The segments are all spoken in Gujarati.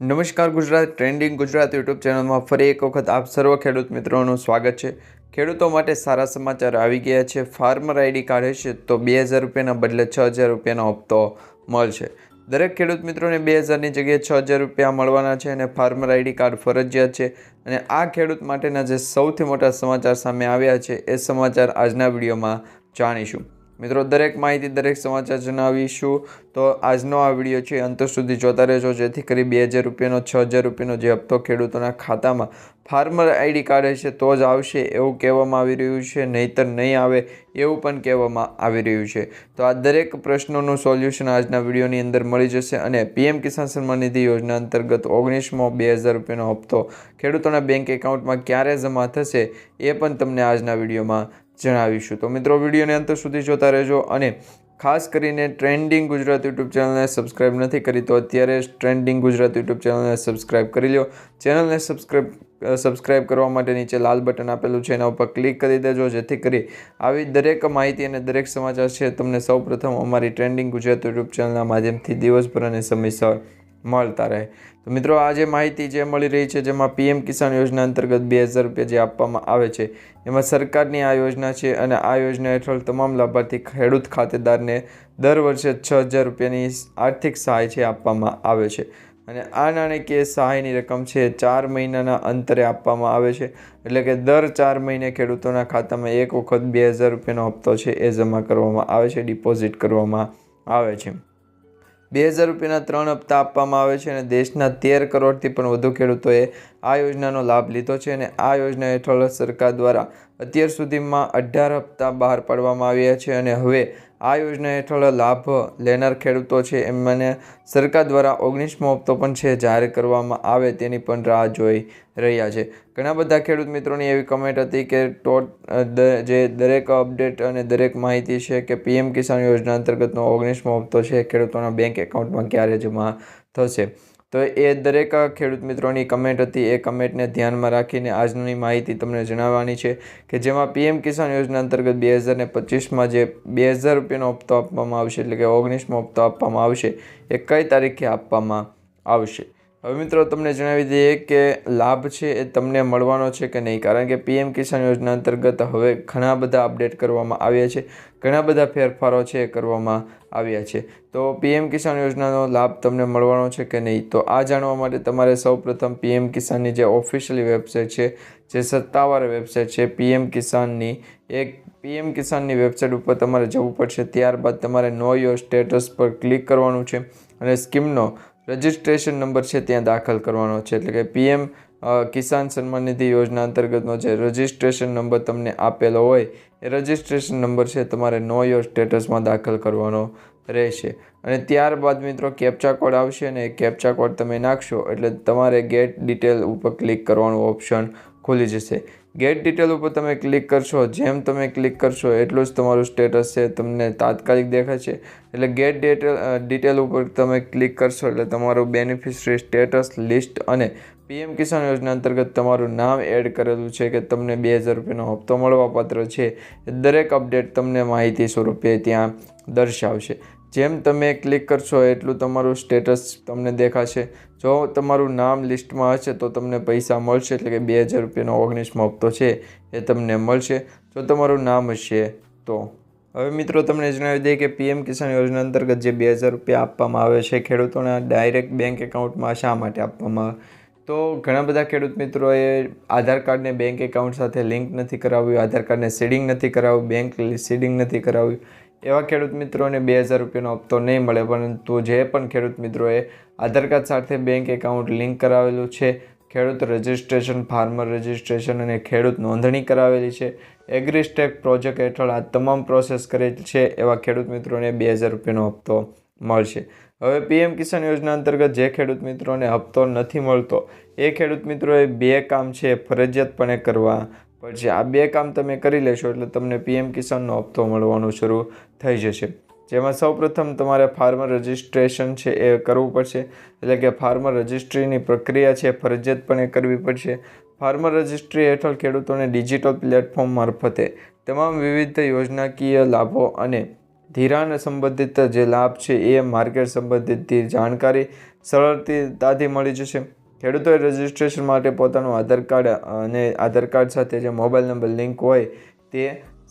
નમસ્કાર ગુજરાત ટ્રેન્ડિંગ ગુજરાત યુટ્યુબ ચેનલમાં ફરી એક વખત આપ સર્વ ખેડૂત મિત્રોનું સ્વાગત છે. ખેડૂતો માટે સારા સમાચાર આવી ગયા છે. ફાર્મર આઈડી કાર્ડ હશે તો બે હજાર રૂપિયાના બદલે છ હજાર રૂપિયાનો હપ્તો મળશે. દરેક ખેડૂત મિત્રોને બે હજારની જગ્યાએ છ હજાર રૂપિયા મળવાના છે અને ફાર્મર આઈડી કાર્ડ ફરજિયાત છે. અને આ ખેડૂત માટેના જે સૌથી મોટા સમાચાર સામે આવ્યા છે એ સમાચાર આજના વિડીયોમાં જાણીશું. મિત્રો, દરેક માહિતી દરેક સમાચાર જણાવીશું. તો આજનો આ વીડિયો છે અંત સુધી જોતા રહેજો, જેથી કરી બે હજાર રૂપિયાનો, છ હજાર રૂપિયાનો જે હપ્તો ખેડૂતોના ખાતામાં ફાર્મર આઈડી કાર્ડ છે, તો જ આવશે એવું કહેવામાં આવી રહ્યું છે. નહીતર નહીં આવે એવું પણ કહેવામાં આવી રહ્યું છે. તો આ દરેક પ્રશ્નોનું સોલ્યુશન આજના વિડીયોની અંદર મળી જશે અને પીએમ કિસાન સન્માન નિધિ યોજના અંતર્ગત ઓગણીસમો બે હજાર રૂપિયાનો હપ્તો ખેડૂતોના બેંક એકાઉન્ટમાં ક્યારે જમા થશે એ પણ તમને આજના વિડીયોમાં જણાવીશું. તો મિત્રો, વિડીયોને અંત સુધી જોતા રહેજો અને ખાસ કરીને ટ્રેન્ડિંગ ગુજરાત યુટ્યુબ ચેનલને સબસ્ક્રાઇબ નથી કરી તો અત્યારે ટ્રેન્ડિંગ ગુજરાત યુટ્યુબ ચેનલને સબસ્ક્રાઇબ કરી લો ચેનલને સબસ્ક્રાઇબ સબસ્ક્રાઇબ કરવા માટે નીચે લાલ બટન આપેલું છે, એના ઉપર ક્લિક કરી દેજો, જેથી કરી આવી દરેક માહિતી અને દરેક સમાચાર છે તમને સૌપ્રથમ અમારી ટ્રેન્ડિંગ ગુજરાત યુટ્યુબ ચેનલના માધ્યમથી દિવસભર અને સમયસર મળતા રહે. તો મિત્રો, આ જે માહિતી જે મળી રહી છે, જેમાં પીએમ કિસાન યોજના અંતર્ગત બે હજાર રૂપિયા જે આપવામાં આવે છે, એમાં સરકારની આ યોજના છે અને આ યોજના હેઠળ તમામ લાભાર્થી ખેડૂત ખાતેદારને દર વર્ષે છ હજાર રૂપિયાની આર્થિક સહાય છે આપવામાં આવે છે. અને આ નાણાકીય સહાયની રકમ છે ચાર મહિનાના અંતરે આપવામાં આવે છે. એટલે કે દર ચાર મહિને ખેડૂતોના ખાતામાં એક વખત બે હજાર રૂપિયાનો હપ્તો છે એ જમા કરવામાં આવે છે, ડિપોઝિટ કરવામાં આવે છે. બે હજાર રૂપિયાના ત્રણ હપ્તા આપવામાં આવે છે અને દેશના તેર કરોડથી પણ વધુ ખેડૂતોએ આ યોજનાનો લાભ લીધો છે અને આ યોજના હેઠળ સરકાર દ્વારા અત્યાર સુધીમાં અઢાર હપ્તા બહાર પાડવામાં આવ્યા છે અને હવે આ યોજના હેઠળ લાભ લેનાર ખેડૂતો છે એમને સરકાર દ્વારા ઓગણીસમો હપ્તો પણ છે જાહેર કરવામાં આવે તેની પણ રાહ જોઈ રહ્યા છે. ઘણા બધા ખેડૂત મિત્રોની એવી કમેન્ટ હતી કે ટોટ જે દરેક અપડેટ અને દરેક માહિતી છે કે પીએમ કિસાન યોજના અંતર્ગતનો ઓગણીસમો હપ્તો છે ખેડૂતોના બેંક એકાઉન્ટમાં ક્યારે જમા થશે? તો એ દરેક ખેડૂત મિત્રોની કમેન્ટ હતી. એ કમેન્ટને ધ્યાનમાં રાખીને આજની માહિતી તમને જણાવવાની છે કે જેમાં પીએમ કિસાન યોજના અંતર્ગત બે હજાર ને પચીસમાં જે બે હજાર રૂપિયાનો હપ્તો આપવામાં આવશે, એટલે કે ઓગણીસમો હપ્તો આપવામાં આવશે, એ કઈ તારીખે આપવામાં આવશે? હવે મિત્રો, તમને જણાવી દઈએ કે લાભ છે એ તમને મળવાનો છે કે નહીં? કારણ કે પીએમ કિસાન યોજના અંતર્ગત હવે ઘણા બધા અપડેટ કરવામાં આવ્યા છે. ઘણા બધા ફેરફારો છે એ કરવામાં આવ્યા છે. તો પીએમ કિસાન યોજનાનો લાભ તમને મળવાનો છે કે નહીં? તો આ જાણવા માટે તમારે સૌપ્રથમ પીએમ કિસાનની જે ઓફિશિયલી વેબસાઇટ છે, જે સત્તાવાર વેબસાઇટ છે, પીએમ કિસાનની એક પીએમ કિસાનની વેબસાઇટ ઉપર તમારે જવું પડશે. ત્યારબાદ તમારે નો યોર સ્ટેટસ પર ક્લિક કરવાનું છે અને સ્કીમનો રજિસ્ટ્રેશન નંબર છે ત્યાં દાખલ કરવાનો છે. એટલે કે પીએમ કિસાન સન્માન નિધિ યોજના અંતર્ગતનો જે રજિસ્ટ્રેશન નંબર તમને આપેલો હોય, એ રજિસ્ટ્રેશન નંબર છે તમારે નો યોર સ્ટેટસમાં દાખલ કરવાનો રહેશે. અને ત્યારબાદ મિત્રો કેપ્ચા કોડ આવશે અને એ કેપ્ચા કોડ તમે નાખશો એટલે તમારે ગેટ ડિટેલ ઉપર ક્લિક કરવાનું ઓપ્શન ખુલી જશે. ગેટ ડિટેલ ઉપર તમે ક્લિક કરશો, જેમ તમે ક્લિક કરશો એટલું જ તમારું સ્ટેટસ છે, તમને તાત્કાલિક દેખાશે એટલે ગેટ ડિટેલ ડિટેલ ઉપર તમે ક્લિક કરશો એટલે તમારું બેનિફિશરી સ્ટેટસ લિસ્ટ અને પીએમ કિસાન યોજના અંતર્ગત તમારું નામ એડ કરેલું છે કે તમને બે હજાર રૂપિયાનો હપ્તો મળવાપાત્ર છે. દરેક અપડેટ તમને માહિતી સ્વરૂપે ત્યાં દર્શાવશે. જેમ તમે ક્લિક કરશો એટલું તમારું સ્ટેટસ તમને દેખાશે. જો તમારું નામ લિસ્ટમાં હશે તો તમને પૈસા મળશે, એટલે કે બે હજાર રૂપિયાનો ઓગણીસમો હપ્તો છે એ તમને મળશે. જો તમારું નામ હશે તો. હવે મિત્રો તમને જણાવી દઈએ કે પીએમ કિસાન યોજના અંતર્ગત જે બે હજાર રૂપિયા આપવામાં આવે છે ખેડૂતોના ડાયરેક્ટ બેંક એકાઉન્ટમાં શા માટે આપવામાં આવે? તો ઘણા બધા ખેડૂત મિત્રોએ આધાર કાર્ડને બેંક એકાઉન્ટ સાથે લિંક નથી કરાવ્યું, આધાર કાર્ડને સીડિંગ નથી કરાવ્યું બેંક સીડિંગ નથી કરાવ્યું. એવા ખેડૂત મિત્રોને બે હજાર રૂપિયાનો હપ્તો નહીં મળે, પરંતુ જે પણ ખેડૂત મિત્રોએ આધાર કાર્ડ સાથે બેંક એકાઉન્ટ લિંક કરાવેલું છે, ખેડૂત રજિસ્ટ્રેશન ફાર્મર રજિસ્ટ્રેશન અને ખેડૂત નોંધણી કરાવેલી છે, એગ્રીસ્ટેક પ્રોજેક્ટ હેઠળ આ તમામ પ્રોસેસ કરેલ છે એવા ખેડૂત મિત્રોને બે હજાર રૂપિયાનો હપ્તો મળશે. હવે પીએમ કિસાન યોજના અંતર્ગત જે ખેડૂત મિત્રોને હપ્તો નથી મળતો, એ ખેડૂત મિત્રોએ બે કામ છે ફરજિયાતપણે કરવા પડશે આ બે કામ તમે કરી લેશો એટલે તમને પીએમ કિસાનનો હપ્તો મળવાનું શરૂ થઈ જશે. જેમાં સૌપ્રથમ તમારે ફાર્મર રજિસ્ટ્રેશન છે એ કરવું પડશે. એટલે કે ફાર્મર રજિસ્ટ્રીની પ્રક્રિયા છે ફરજિયાતપણે કરવી પડશે. ફાર્મર રજિસ્ટ્રી હેઠળ ખેડૂતોને ડિજિટલ પ્લેટફોર્મ મારફતે તમામ વિવિધ યોજનાકીય લાભો અને ધિરાણ સંબંધિત જે લાભ છે એ માર્કેટ સંબંધિત જાણકારી સરળતાથી મળી જશે. ખેડૂતોએ રજિસ્ટ્રેશન માટે પોતાનું આધાર કાર્ડ અને આધાર કાર્ડ સાથે જે મોબાઈલ નંબર લિંક હોય તે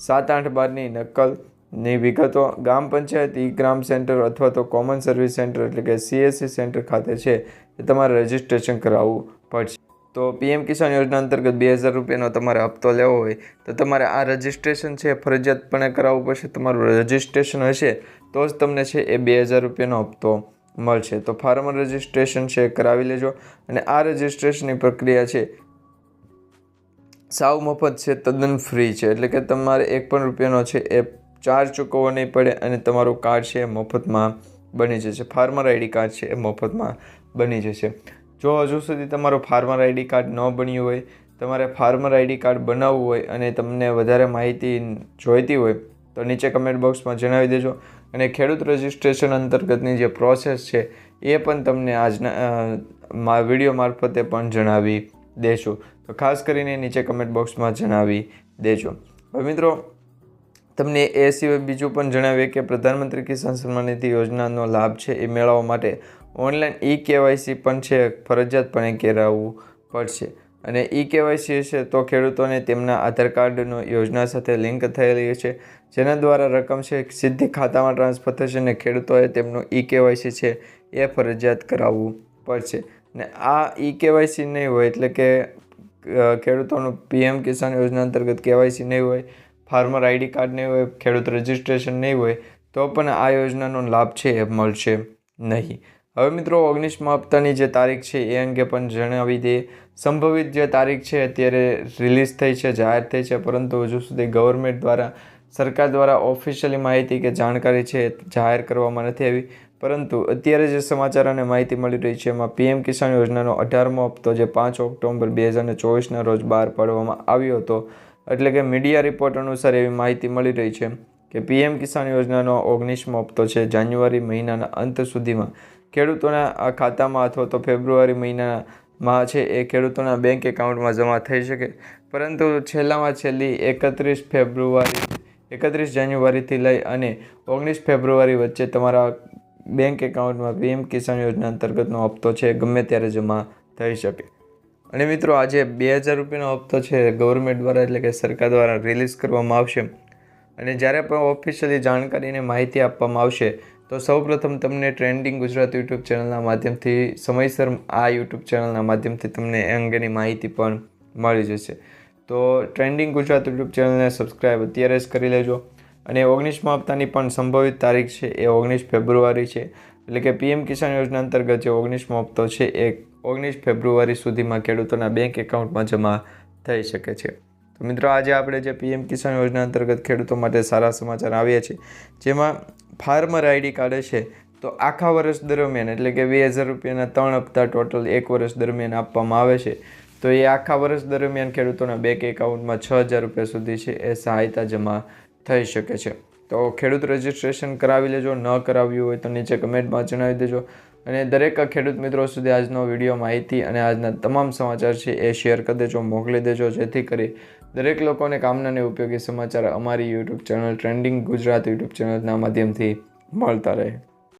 સાત આઠ બારની નકલની વિગતો ગામ પંચાયત, ઈ ગ્રામ સેન્ટર અથવા તો કોમન સર્વિસ સેન્ટર એટલે કે સીએસસી સેન્ટર ખાતે છે એ તમારે રજિસ્ટ્રેશન કરાવવું પડશે. તો પીએમ કિસાન યોજના અંતર્ગત બે હજાર રૂપિયાનો તમારે હપ્તો લેવો હોય તો તમારે આ રજિસ્ટ્રેશન છે ફરજિયાતપણે કરાવવું પડશે. તમારું રજિસ્ટ્રેશન હશે તો જ તમને છે એ બે હજાર રૂપિયાનો હપ્તો મળશે. તો ફાર્મર રજિસ્ટ્રેશન છે, કરાવી લેજો. અને આ રજિસ્ટ્રેશનની પ્રક્રિયા છે, સાવ મફત છે, તદ્દન ફ્રી છે. એટલે કે તમારે એક પણ રૂપિયાનો છે, એ ચાર્જ ચૂકવવો નહીં પડે અને તમારું કાર્ડ છે, એ મફતમાં બની જશે. ફાર્મર આઈડી કાર્ડ છે, એ મફતમાં બની જશે. જો હજુ સુધી તમારું ફાર્મર આઈડી કાર્ડ ન બન્યું હોય, તમારે ફાર્મર આઈડી કાર્ડ બનાવવું હોય અને તમને વધારે માહિતી જોઈતી હોય, તો નીચે કમેન્ટ બોક્સમાં જણાવી દેજો. અને ખેડૂત રજિસ્ટ્રેશન અંતર્ગતની જે પ્રોસેસ છે, એ પણ તમને આજના વીડિયો મારફતે પણ જણાવી દેશું. તો ખાસ કરીને નીચે કમેન્ટ બોક્સમાં જણાવી દેજો. હવે મિત્રો, તમને એ સિવાય બીજું પણ જણાવીએ કે પ્રધાનમંત્રી કિસાન સન્માન નિધિ યોજનાનો લાભ છે એ મેળવવા માટે ઓનલાઈન ઈ કેવાયસી પણ છે ફરજિયાતપણે કરાવવું પડશે. અને ઈ કેવાયસી છે તો ખેડૂતોને તેમના આધાર કાર્ડનો યોજના સાથે લિંક થયેલી છે જેના દ્વારા રકમ છે, સીધી ખાતામાં ટ્રાન્સફર થશે અને ખેડૂતોએ તેમનું ઈ કેવાયસી છે એ ફરજિયાત કરાવવું પડશે. ને આ ઈ કેવાયસી નહીં હોય એટલે કે ખેડૂતોનું પીએમ કિસાન યોજના અંતર્ગત કેવાયસી નહીં હોય, ફાર્મર આઈડી કાર્ડ નહીં હોય, ખેડૂત રજિસ્ટ્રેશન નહીં હોય, તો પણ આ યોજનાનો લાભ છે એ મળશે નહીં. હવે મિત્રો ઓગણીસમા હપ્તાની જે તારીખ છે એ અંગે પણ જણાવી દઈએ. સંભવિત જે તારીખ છે અત્યારે રિલીઝ થઈ છે, જાહેર થઈ છે, પરંતુ હજુ સુધી ગવર્મેન્ટ દ્વારા સરકાર દ્વારા ઓફિશિયલી માહિતી કે જાણકારી છે જાહેર કરવામાં નથી આવી. પરંતુ અત્યારે જે સમાચાર અને માહિતી મળી રહી છે એમાં પીએમ કિસાન યોજનાનો અઢારમો હપ્તો જે પાંચ ઓક્ટોબર બે હજાર ચોવીસના રોજ બહાર પાડવામાં આવ્યો હતો. એટલે કે મીડિયા રિપોર્ટ અનુસાર એવી માહિતી મળી રહી છે કે પીએમ કિસાન યોજનાનો ઓગણીસમો હપ્તો છે જાન્યુઆરી મહિનાના અંત સુધીમાં. ખેડૂતોના ખાતામાં અથવા તો ફેબ્રુઆરી મહિનામાં છે એ ખેડૂતોના બેંક એકાઉન્ટમાં જમા થઈ શકે. પરંતુ છેલ્લામાં છેલ્લી એકત્રીસ ફેબ્રુઆરી એકત્રીસ જાન્યુઆરીથી લઈ અને ઓગણીસ ફેબ્રુઆરી વચ્ચે તમારા બેંક એકાઉન્ટમાં પીએમ કિસાન યોજના અંતર્ગતનો હપ્તો છે, ગમે ત્યારે જમા થઈ શકે. અને મિત્રો, આજે બે હજાર રૂપિયાનો હપ્તો છે ગવર્મેન્ટ દ્વારા, એટલે કે સરકાર દ્વારા રિલીઝ કરવામાં આવશે. અને જ્યારે પણ ઓફિશિયલી જાણકારીને માહિતી આપવામાં આવશે, તો સૌપ્રથમ તમને ટ્રેન્ડિંગ ગુજરાત યુટ્યુબ ચેનલના માધ્યમથી, સમયસર આ યુટ્યુબ ચેનલના માધ્યમથી તમને એ અંગેની માહિતી પણ મળી જશે. તો ટ્રેન્ડિંગ ગુજરાત યુટ્યુબ ચેનલને સબસ્ક્રાઈબ અત્યારે જ કરી લેજો. અને ઓગણીસમા હપ્તાની પણ સંભવિત તારીખ છે, એ ઓગણીસ ફેબ્રુઆરી છે. એટલે કે પીએમ કિસાન યોજના અંતર્ગત જે ઓગણીસમો હપ્તો છે, એ ઓગણીસ ફેબ્રુઆરી સુધીમાં ખેડૂતોના બેંક એકાઉન્ટમાં જમા થઈ શકે છે. તો મિત્રો, આજે આપણે જે પીએમ કિસાન યોજના અંતર્ગત ખેડૂતો માટે સારા સમાચાર આવ્યા છે, જેમાં ફાર્મર આઈડી કાર્ડ છે, તો આખા વર્ષ દરમિયાન, એટલે કે બે હજાર રૂપિયાના ત્રણ હપ્તા ટોટલ એક વર્ષ દરમિયાન આપવામાં આવે છે. તો એ આખા વર્ષ દરમિયાન ખેડૂતોના બેંક એકાઉન્ટમાં છ હજાર રૂપિયા સુધી છે, એ સહાયતા જમા થઈ શકે છે. તો ખેડૂત રજિસ્ટ્રેશન કરાવી લેજો, ન કરાવ્યું હોય તો નીચે કમેન્ટમાં જણાવી દેજો. અને દરેક ખેડૂત મિત્રો સુધી આજનો વીડિયો માહિતી અને આજના તમામ સમાચાર છે એ શેર કરી દેજો, મોકલી દેજો, જેથી કરી દરેક લોકોને કામનાને ઉપયોગી સમાચાર અમારી YouTube channel trending Gujarat YouTube ચેનલના માધ્યમથી મળતા રહે.